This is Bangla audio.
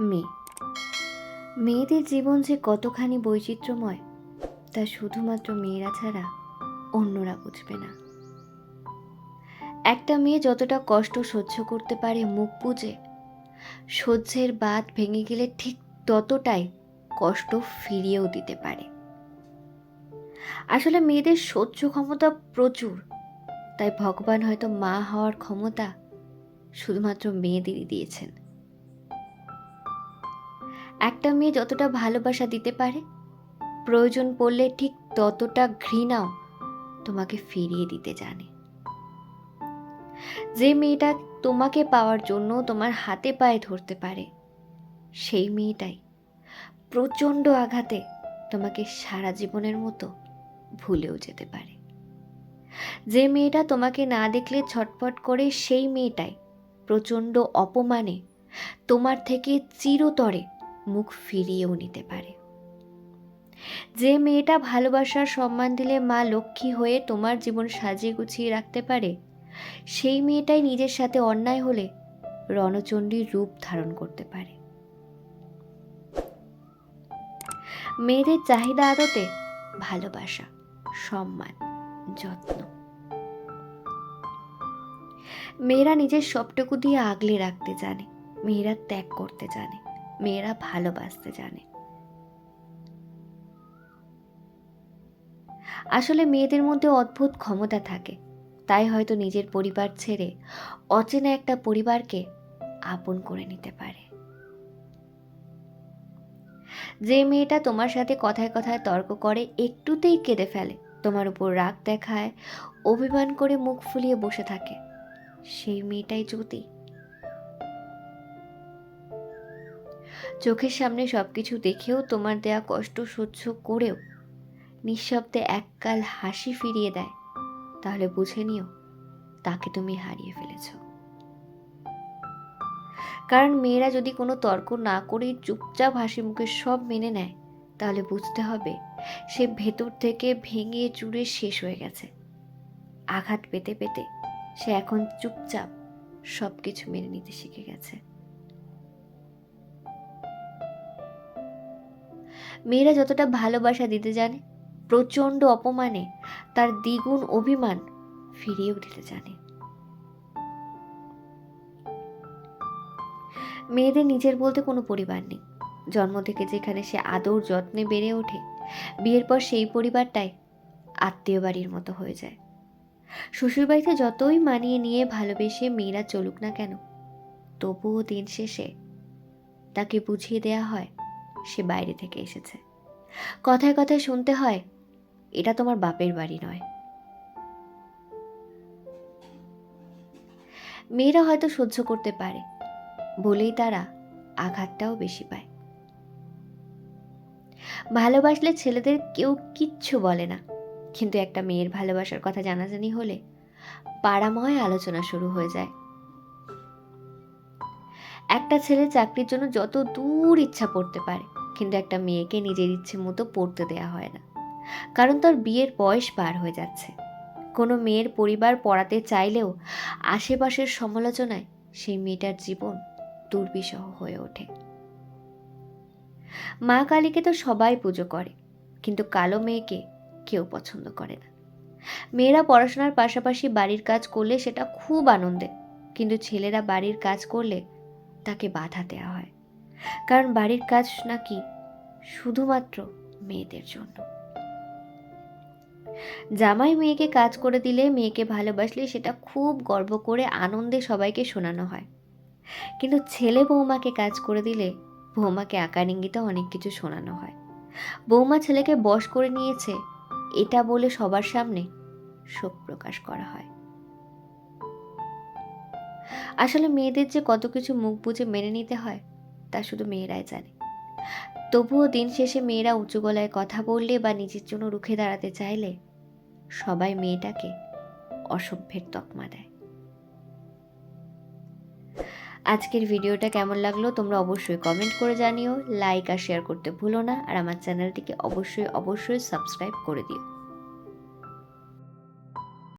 মেয়ে মেয়েদের জীবন যে কতখানি বৈচিত্র্যময়, তা শুধুমাত্র মেয়েরা ছাড়া অন্যরা বুঝবে না। একটা মেয়ে যতটা কষ্ট সহ্য করতে পারে মুখ বুঝে সহ্যের বাদ ভেঙে গেলে ঠিক ততটাই কষ্ট ফিরিয়েও দিতে পারে। আসলে মেয়েদের সহ্য ক্ষমতা প্রচুর, তাই ভগবান হয়তো মা হওয়ার ক্ষমতা শুধুমাত্র মেয়েদেরই দিয়েছেন। একটা মেয়ে যতটা ভালোবাসা দিতে পারে, প্রয়োজন পড়লে ঠিক ততটা ঘৃণাও তোমাকে ফিরিয়ে দিতে জানে। যে মেয়েটা তোমাকে পাওয়ার জন্য তোমার হাতে পায়ে ধরতে পারে, সেই মেয়েটাই প্রচণ্ড আঘাতে তোমাকে সারা জীবনের মতো ভুলেও যেতে পারে। যে মেয়েটা তোমাকে না দেখলে ছটফট করে, সেই মেয়েটাই প্রচণ্ড অপমানে তোমার থেকে চিরতরে মুখ ফিরিয়েও নিতে পারে। যে মেয়েটা ভালোবাসার সম্মান দিলে মা লক্ষ্মী হয়ে তোমার জীবন সাজিয়ে গুছিয়ে রাখতে পারে, সেই মেয়েটাই নিজের সাথে অন্যায় হলে রণচণ্ডীর রূপ ধারণ করতে পারে। মেয়েদের চাহিদা আদতে ভালোবাসা, সম্মান, যত্ন। মেয়েরা নিজের সবটুকু দিয়ে আগলে রাখতে জানে, মেয়েরা ত্যাগ করতে জানে। মেয়েরা ভালোবাসতে জানে। আসলে মেয়েদের মধ্যে অদ্ভুত ক্ষমতা থাকে। তাই হয়তো নিজের পরিবার ছেড়ে অচেনা একটা পরিবারকে আপন করে নিতে পারে। যে মেয়েটা তোমার সাথে কথায় কথায় তর্ক করে, একটুতেই কেঁদে ফেলে। তোমার উপর রাগ দেখায়, অভিমান করে মুখ ফুলিয়ে বসে থাকে। সেই মেয়েটাই জ্যোতি। চোখের সামনে সবকিছু দেখেও তোমার দেয়া কষ্ট সহ্য করেও নিঃশব্দে এককাল হাসি ফিরিয়ে দেয়। তাহলে বুঝে নিও, তাকে তুমি হারিয়ে ফেলেছ। কারণ মেয়েরা যদি কোনো তর্ক না করেই চুপচাপ হাসি মুখে সব মেনে নেয়, তাহলে বুঝতে হবে সে ভেতর থেকে ভেঙে চুরে শেষ হয়ে গেছে। আঘাত পেতে পেতে সে এখন চুপচাপ সব কিছু মেনে নিতে শিখে গেছে। মেয়েরা যতটা ভালোবাসা দিতে জানে, প্রচণ্ড অপমানে তার দ্বিগুণ অভিমান ফিরিয়েও দিতে জানে। মেয়েদের নিজের বলতে কোনো পরিবার নেই। জন্ম থেকে যেখানে সে আদর যত্নে বেড়ে ওঠে, বিয়ের পর সেই পরিবারটাই আত্মীয় বাড়ির মতো হয়ে যায়। শ্বশুরবাড়িতে যতই মানিয়ে নিয়ে ভালোবেসে মেয়েরা চলুক না কেন, তবুও দিন শেষে তাকে বুঝিয়ে দেয়া হয় সে বাইরে থেকে এসেছে। কথায় কথায় শুনতে হয়, এটা তোমার বাপের বাড়ি নয়। মেয়েরা হয়তো সহ্য করতে পারে, বলেই তারা আঘাতটাও বেশি পায়। ভালোবাসলে ছেলেদের কেউ কিচ্ছু বলে না, কিন্তু একটা মেয়ের ভালোবাসার কথা জানাজানি হলে পাড়াময় আলোচনা শুরু হয়ে যায়। একটা ছেলে চাকরির জন্য যত দূর ইচ্ছা পড়তে পারে, কিন্তু একটা মেয়েকে নিজের ইচ্ছে মতো পড়তে দেয়া হয় না। কারণ তার বিয়ের বয়স পার হয়ে যাচ্ছে। কোনো মেয়ের পরিবার পড়াতে চাইলেও আশেপাশের সমালোচনায় সেই মেয়েটার জীবন দুর্বিষহ হয়ে ওঠে। মা কালীকে তো সবাই পুজো করে, কিন্তু কালো মেয়েকে কেউ পছন্দ করে না। মেয়েরা পড়াশোনার পাশাপাশি বাড়ির কাজ করলে সেটা খুব আনন্দে, কিন্তু ছেলেরা বাড়ির কাজ করলে তাকে বাধা দেওয়া হয়। কারণ বাড়ির কাজ নাকি শুধুমাত্র মেয়েদের জন্য। জামাই মেয়েকে কাজ করে দিলে, মেয়েকে ভালোবাসলে সেটা খুব গর্ব করে আনন্দে সবাইকে শোনানো হয়। কিন্তু ছেলে বৌমাকে কাজ করে দিলে বৌমাকে আকার ইঙ্গিতে অনেক কিছু শোনানো হয়। বৌমা ছেলেকে বশ করে নিয়েছে, এটা বলে সবার সামনে শোক প্রকাশ করা হয়। আসলে মেয়েদের যে কত কিছু মুখ বুঝে মেনে নিতে হয়, তা শুধু মেয়েরাই জানে। তবুও দিন শেষে মেয়েরা উঁচু গলায় কথা বললে বা নিজের জন্য রুখে দাঁড়াতে চাইলে সবাই মেয়েটাকে অসভ্যের তকমা দেয়। আজকের ভিডিওটা কেমন লাগল তোমরা অবশ্যই কমেন্ট করে জানিও লাইক আর শেয়ার করতে ভুলো না, আর আমার চ্যানেলটিকে অবশ্যই অবশ্যই সাবস্ক্রাইব করে দিও।